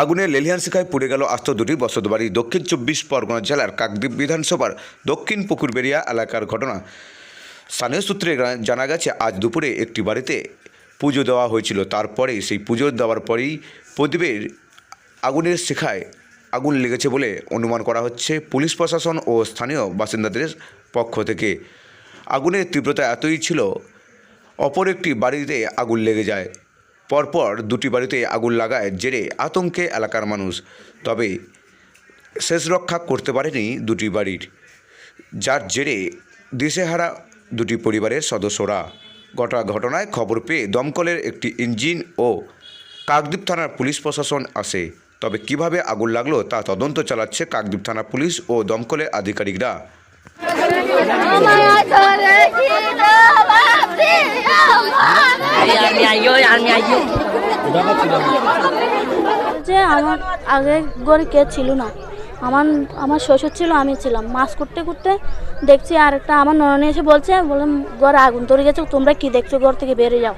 আগুনে লেলিহান শিখায় পুড়ে গেল আস্ত দুটি বসতবাড়ি দক্ষিণ চব্বিশ পরগনা জেলার কাকদ্বীপ বিধানসভার দক্ষিণ পুকুরবেড়িয়া এলাকার ঘটনা। স্থানীয় সূত্রে জানা গেছে আজ দুপুরে একটি বাড়িতে পুজো দেওয়া হয়েছিল। তারপরে সেই পুজো দেওয়ার পরেই প্রদীপের আগুনের শিখায় আগুন লেগেছে বলে অনুমান করা হচ্ছে পুলিশ প্রশাসন ও স্থানীয় বাসিন্দাদের পক্ষ থেকে। আগুনের তীব্রতা এতই ছিল, অপর একটি বাড়িতে আগুন লেগে যায়। পরপর দুটি বাড়িতে আগুন লাগায় জেরে আতঙ্কে এলাকার মানুষ। তবে শেষ রক্ষা করতে পারেনি দুটি বাড়ির। যার জেরে দিশেহারা দুটি পরিবারের সদস্যরা। গোটা ঘটনায় খবর পেয়ে দমকলের একটি ইঞ্জিন ও কাকদ্বীপ থানার পুলিশ প্রশাসন আসে। তবে কীভাবে আগুন লাগল তা তদন্ত চালাচ্ছে কাকদ্বীপ থানা পুলিশ ও দমকলের আধিকারিকরা আমায় ধরে কিনা বাপরে আমার আমি আইও আমি আইও যে আমার আগে ঘরে কে ছিল না। আমার আমার শ্বশুর ছিল আমি ছিলাম। মাছ করতে করতে দেখছি আর একটা আমার নননি এসে বলছে বলে ঘরে আগুন ধরে গেছে তোমরা কি দেখছ? ঘর থেকে বেরিয়ে যাও।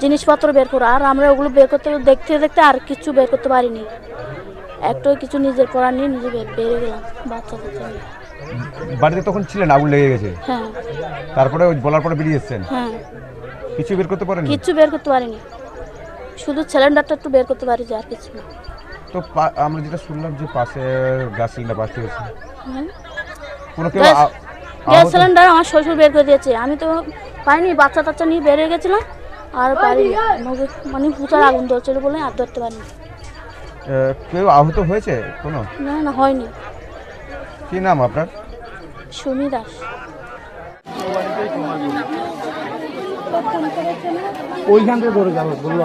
জিনিসপত্র বের করো। আর আমরা ওগুলো বের করতে দেখতে দেখতে আর কিছু বের করতে পারিনি। একটু কিছু নিজের পড়া নিয়ে নিজে বের- বেরিয়ে গেলাম বাচ্চা কাচ্চা নিয়ে বাড়িতে তখন ছিলেন আগুন লেগে গেছে? হ্যাঁ। তারপরে ওই বলার পরে বেরিয়ে এসছেন? হ্যাঁ। কিছু বের করতে পারেন কিচ্ছু বের করতে পারিনি। শুধু সিলিন্ডারটা একটু বের করতে পারি আর কিছু না। তো আমরা যেটা শুনলাম যে পাশে গ্যাস সিলিন্ডার বাস্ট হয়েছে। কোনো কেউ গ্যাস- সিলিন্ডার আমার শ্বশুর বের করে দিয়েছে। আমি তো পাইনি বাচ্চা টাচ্চা নিয়ে বেরিয়ে গেছিলাম আর পারিনি আমাকে মানে পুতার আগুন ধরছিল বলে আর ধরতে পারিনি। কেউ আহত হয়েছে কোনো? না না হয়নি। কি নাম আপনার? সুমি দাস। ওইখান থেকে ধরে যাব বলল